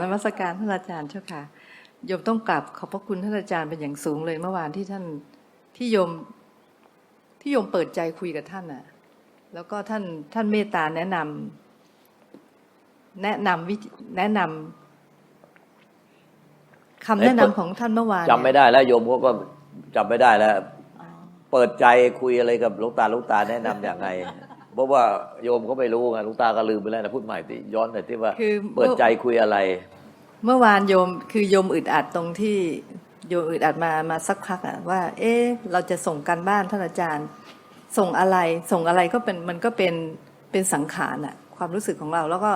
กราบนมัสการท่านอาจารย์เจ้าค่ะโยมต้องกราบขอบพระคุณท่านอาจารย์เป็นอย่างสูงเลยเมื่อวานที่ท่านที่โยมที่โยมเปิดใจคุยกับท่านน่ะ แล้วก็ท่านท่านเมตตาแนะนำแนะนำวิธีแนะนำคำแนะนำของท่านเมื่อวานจำไม่ได้แล้วโยมก็จำไม่ได้แล้ว เปิดใจคุยอะไรกับหลูกตาหลูกตาแนะนำอย่างไง เพราะว่าโยมเขาไม่รู้ไงหลูกตาก็ลืมไปแล้วนะพูดใหม่ที่ย้อนหน่อยที่ว่าคือเปิดใจคุยอะไร เมื่อวานโยมคือโยมอึดอัดตรงที่โยมอึดอัดมามาสักพักอะว่า เอ๊ะเราจะส่งการบ้านท่านอาจารย์ ส่งอะไร ส่งอะไรก็เป็นมันก็เป็นเป็นสังขารอะความรู้สึกของเรา แล้วก็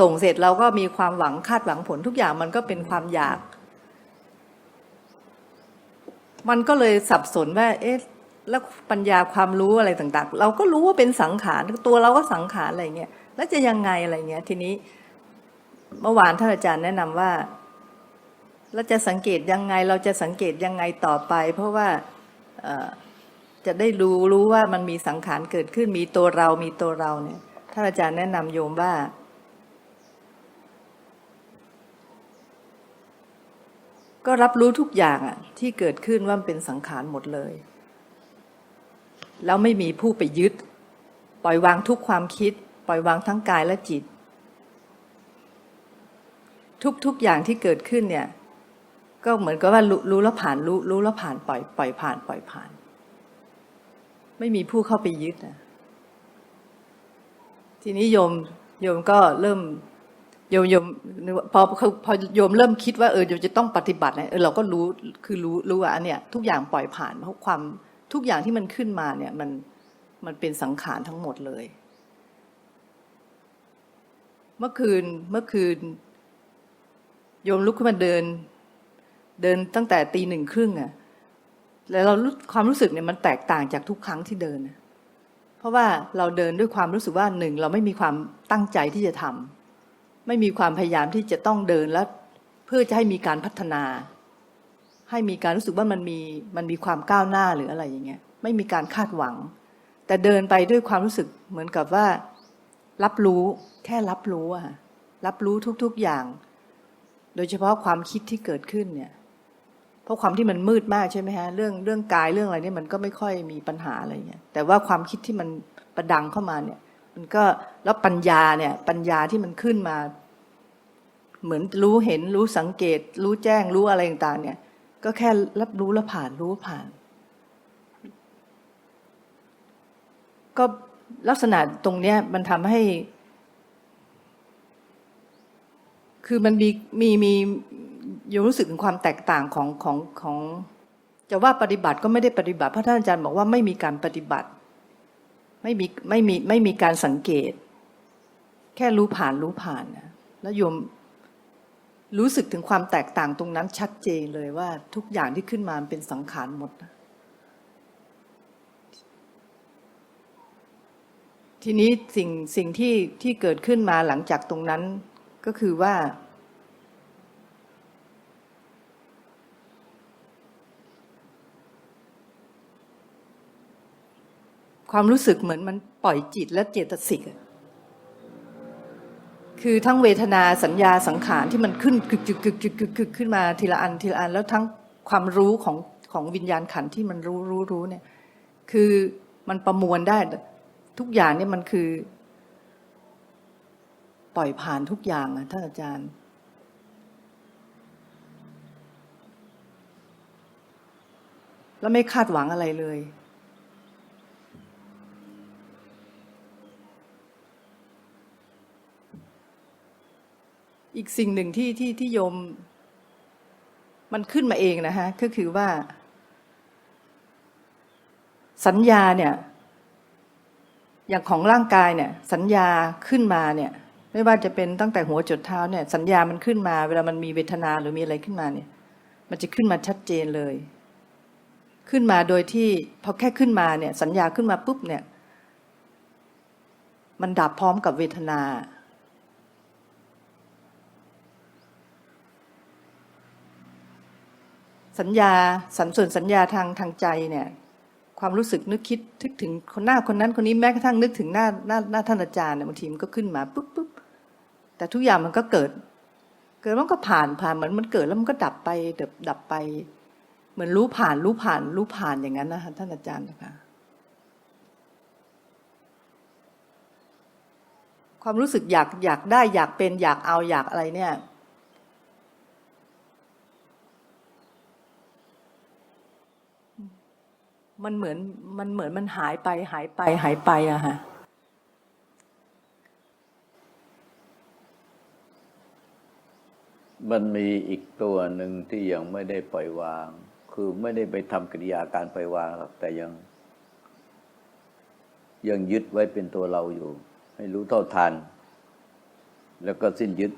ส่งเสร็จเราก็มีความหวังคาดหวังผลทุกอย่างมันก็เป็นความอยาก มันก็เลยสับสนว่า เอ๊ะ แล้วปัญญาความรู้อะไรต่างๆ เราก็รู้ว่าเป็นสังขารตัวเราก็สังขารอะไรเงี้ยแล้วจะยังไงอะไรเงี้ย ทีนี้ เมื่อวานท่านอาจารย์แนะนำว่าเราจะสังเกตยังไง เราจะสังเกตยังไงต่อไป เพราะว่าจะได้รู้รู้ว่ามันมีสังขารเกิดขึ้นมีตัวเรามีตัวเราเนี่ยท่านอาจารย์แนะนำโยมว่า ก็รับรู้ทุกอย่างอะที่เกิดขึ้นว่ามันเป็นสังขารหมดเลย แล้วไม่มีผู้ไปยึด ปล่อยวางทุกความคิด ปล่อยวางทั้งกายและจิต ทุกๆอย่างที่เกิดขึ้นเนี่ย ก็เหมือนกับว่ารู้รู้แล้วผ่านรู้รู้แล้วผ่านปล่อยปล่อยผ่าน ปล่อยผ่าน ไม่มีผู้เข้าไปยึดนะทีนี้โยมโยมก็เริ่มโยมโยมพอพอพอโยมเริ่มคิดว่าเออโยมจะต้องปฏิบัติเนี่ยเออเราก็รู้คือรู้รู้ว่าอันเนี้ยทุกอย่างปล่อยผ่านเพราะความ ทุกอย่างที่มันขึ้นมาเนี่ยมันมันเป็นสังขารทั้งหมดเลย เมื่อคืนเมื่อคืน โยมลุกขึ้นมาเดิน เดินตั้งแต่ตีหนึ่งครึ่งอะแล้วเราความรู้สึกเนี่ยมันแตกต่างจากทุกครั้งที่เดิน เพราะว่าเราเดินด้วยความรู้สึกว่าหนึ่งเราไม่มีความตั้งใจที่จะทำไม่มีความพยายามที่จะต้องเดินแล้ว เพื่อจะให้มีการพัฒนา ให้มีการรู้สึกว่ามันมีมันมีความก้าวหน้าหรืออะไรอย่างเงี้ยไม่มีการคาดหวัง แต่เดินไปด้วยความรู้สึกเหมือนกับว่า รับรู้แค่รับรู้อะรับรู้ทุกๆอย่าง โดยเฉพาะความคิดที่เกิดขึ้นเนี่ยเพราะความที่มันมืดมากใช่ไหมฮะเรื่องเรื่องกายเรื่องอะไรเนี่ยมันก็ไม่ค่อยมีปัญหาอะไรเงี้ยแต่ว่าความคิดที่มันประดังเข้ามาเนี่ย มันก็แล้วปัญญาเนี่ย ปัญญาที่มันขึ้นมา เหมือนรู้เห็นรู้สังเกต รู้แจ้งรู้อะไรต่างๆเนี่ย ก็แค่รับรู้แล้วผ่านรู้ผ่าน ก็ลักษณะตรงเนี้ยมันทำให้ คือมันมีมีมีโยมรู้สึกถึงความแตกต่างของของของจะว่าปฏิบัติก็ไม่ได้ปฏิบัติ เพราะท่านอาจารย์บอกว่าไม่มีการปฏิบัติ ไม่มีไม่มีไม่มีการสังเกต แค่รู้ผ่านรู้ผ่านนะแล้วโยม รู้สึกถึงความแตกต่างตรงนั้นชัดเจนเลยว่าทุกอย่างที่ขึ้นมาเป็นสังขารหมดนะทีนี้สิ่งสิ่งที่ที่เกิดขึ้นมาหลังจากตรงนั้นก็คือว่า ความรู้สึกเหมือนมันปล่อยจิตและเจตสิกอะ คือทั้งเวทนาสัญญาสังขารที่มันขึ้นกึกกึกกึกกึกกึกกึกขึ้นมาทีละอันทีละอัน แล้วทั้งความรู้ของของวิญญาณขันที่มันรู้รู้รู้เนี่ย คือมันประมวลได้ ทุกอย่างเนี่ยมันคือ ปล่อยผ่านทุกอย่างอะท่านอาจารย์ แล้วไม่คาดหวังอะไรเลย อีกสิ่งหนึ่งที่ที่ที่โยม มันขึ้นมาเองนะฮะก็คือว่า สัญญาเนี่ย อย่างของร่างกายเนี่ย สัญญาขึ้นมาเนี่ย ไม่ว่าจะเป็นตั้งแต่หัวจดเท้าเนี่ย สัญญามันขึ้นมา เวลามันมีเวทนาหรือมีอะไรขึ้นมาเนี่ย มันจะขึ้นมาชัดเจนเลย ขึ้นมาโดยที่พอแค่ขึ้นมาเนี่ย สัญญาขึ้นมาปุ๊บเนี่ย มันดับพร้อมกับเวทนา สัญญาสันส่วนสัญญาทางทางใจเนี่ย ความรู้สึกนึกคิดทึกถึงคนหน้าคนนั้นคนนี้แม้กระทั่งนึกถึงหน้าหน้าหน้าท่านอาจารย์เนี่ยบางทีมันก็ขึ้นมาปุ๊บปุ๊บแต่ทุกอย่างมันก็เกิด เกิดมันก็ผ่านผ่านเหมือนมันเกิดแล้วมันก็ดับไปดับดับไป เหมือนรู้ผ่านรู้ผ่านรู้ผ่านอย่างนั้นนะคะท่านอาจารย์นะคะความรู้สึกอยากอยากได้อยากเป็นอยากเอาอยากอะไรเนี่ย มันเหมือนมันเหมือนมันหายไปหายไปหายไปอะฮะมันมีอีกตัวหนึ่งที่ยังไม่ได้ปล่อยวาง คือไม่ได้ไปทำกิริยาการปล่อยวางหรอกแต่ยัง ยังยึดไว้เป็นตัวเราอยู่ ให้รู้เท่าทัน แล้วก็สิ้นยึด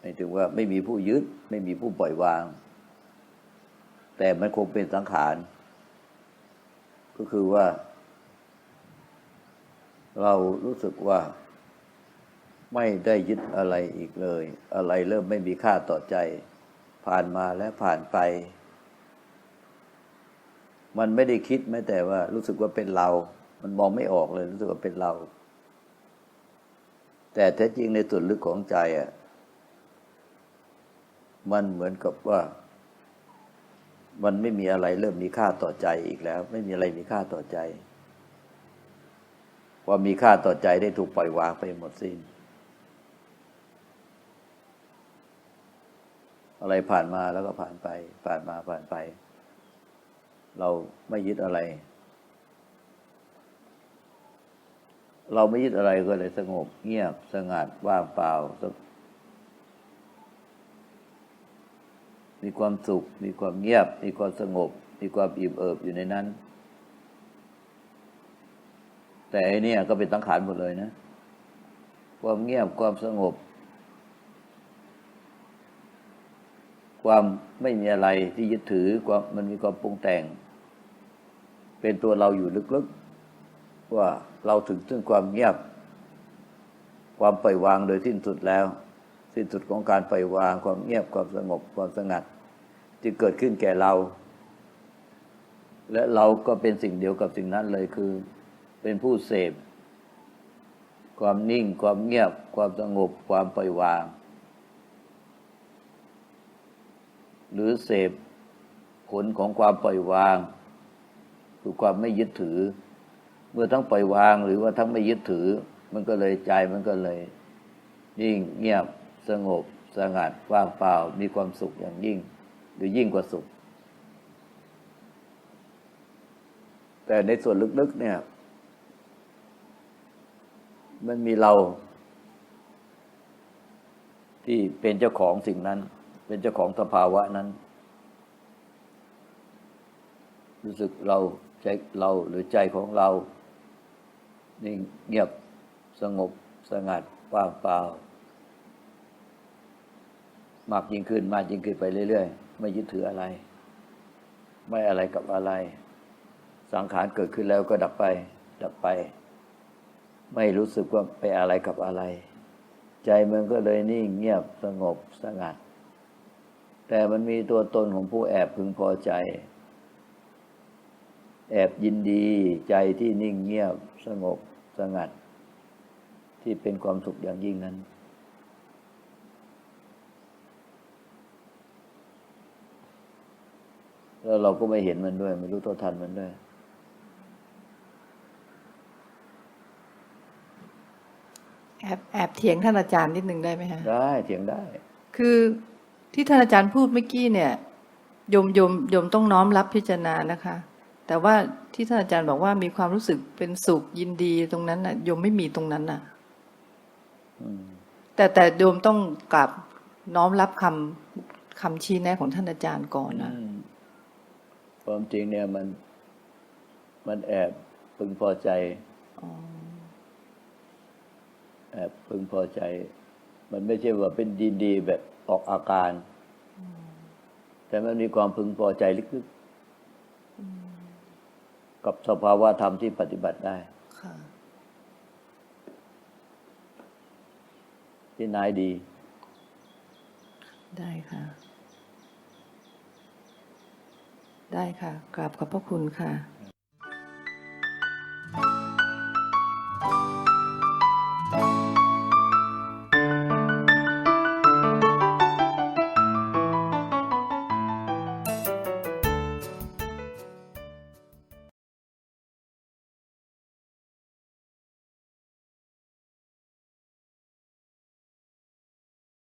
หมายถึงว่าไม่มีผู้ยึด ไม่มีผู้ปล่อยวาง แต่มันคงเป็นสังขาร ก็คือว่า เรารู้สึกว่า ไม่ได้ยึดอะไรอีกเลย อะไรเริ่มไม่มีค่าต่อใจ ผ่านมาและผ่านไป มันไม่ได้คิดแม้แต่ว่า รู้สึกว่าเป็นเรา มันมองไม่ออกเลย รู้สึกว่าเป็นเรา แต่แท้จริงในส่วนลึกของใจอะ มันเหมือนกับว่า มันไม่มีอะไรเริ่มมีค่าต่อใจอีกแล้ว ไม่มีอะไรมีค่าต่อใจ ความมีค่าต่อใจได้ถูกปล่อยวางไปหมดสิ้น อะไรผ่านมาแล้วก็ผ่านไป ผ่านมาผ่านไป เราไม่ยึดอะไร เราไม่ยึดอะไรก็เลยสงบ เงียบสงัดว่างเปล่าสง มีความสุข มีความเงียบ มีความสงบ มีความอิ่มเอิบอยู่ในนั้น แต่อ้เนี่ก็เป็นสังขารหมดเลยนะ ความเงียบความสงบ ความไม่มีอะไรที่ยึดถือความมันมีความปรุงแต่ง เป็นตัวเราอยู่ลึกๆ ว่าเราถึงซึ่งความเงียบ ความปล่อยวางโดยสิ้นสุดแล้ว สิ้นสุดของการปล่อยวางความเงียบความสงบความสงัดที่เกิดขึ้นแก่เรา และเราก็เป็นสิ่งเดียวกับสิ่งนั้นเลยคือ เป็นผู้เสพความนิ่งความเงียบความสงบความปล่อยวาง หรือเสพผลของความปล่อยวาง คือความไม่ยึดถือ เมื่อทั้งปล่อยวางหรือว่าทั้งไม่ยึดถือ มันก็เลยใจมันก็เลยยิ่งเงียบ สงบสงัดว่างเปล่ามีความสุขอย่างยิ่ง หรือยิ่งกว่าสุข แต่ในส่วนลึกๆเนี่ย มันมีเรา ที่เป็นเจ้าของสิ่งนั้น เป็นเจ้าของสภาวะนั้น รู้สึกเราใจเราหรือใจของเรา นิ่งเงียบสงบสงัดว่างเปล่า มากยิ่งขึ้น มากยิ่งขึ้นไปเรื่อยๆ ไม่ยึดถืออะไร ไม่อะไรกับอะไร สังขารเกิดขึ้นแล้วก็ดับไป ดับไป ไม่รู้สึกว่าไปอะไรกับอะไร ใจมันก็เลยนิ่งเงียบสงบสงัด แต่มันมีตัวตนของผู้แอบพึงพอใจ แอบยินดีใจที่นิ่งเงียบสงบสงัด ที่เป็นความสุขอย่างยิ่งนั้น แล้วเราก็ไม่เห็นมันด้วย ไม่รู้เท่าทันมันด้วย แอบแอบเถียงท่านอาจารย์นิดนึงได้ไหมฮะได้เถียงได้ คือที่ท่านอาจารย์พูดเมื่อกี้เนี่ยโยมโยมโยมต้องน้อมรับพิจารณานะคะ แต่ว่าที่ท่านอาจารย์บอกว่ามีความรู้สึกเป็นสุขยินดีตรงนั้นน่ะโยมไม่มีตรงนั้นน่ะอืมแต่แต่โยมต้องกลับน้อมรับคำคำชี้แนะของท่านอาจารย์ก่อนนะอืม ความจริงเนี่ยมันมันแอบพึงพอใจแอบพึงพอใจ มันไม่ใช่ว่าเป็นดีดีๆแบบออกอาการ แต่มันมีความพึงพอใจลึกๆกับสภาวะธรรมที่ปฏิบัติได้ค่ะที่นายดี ได้ค่ะ ได้ค่ะกราบขอบพระคุณค่ะ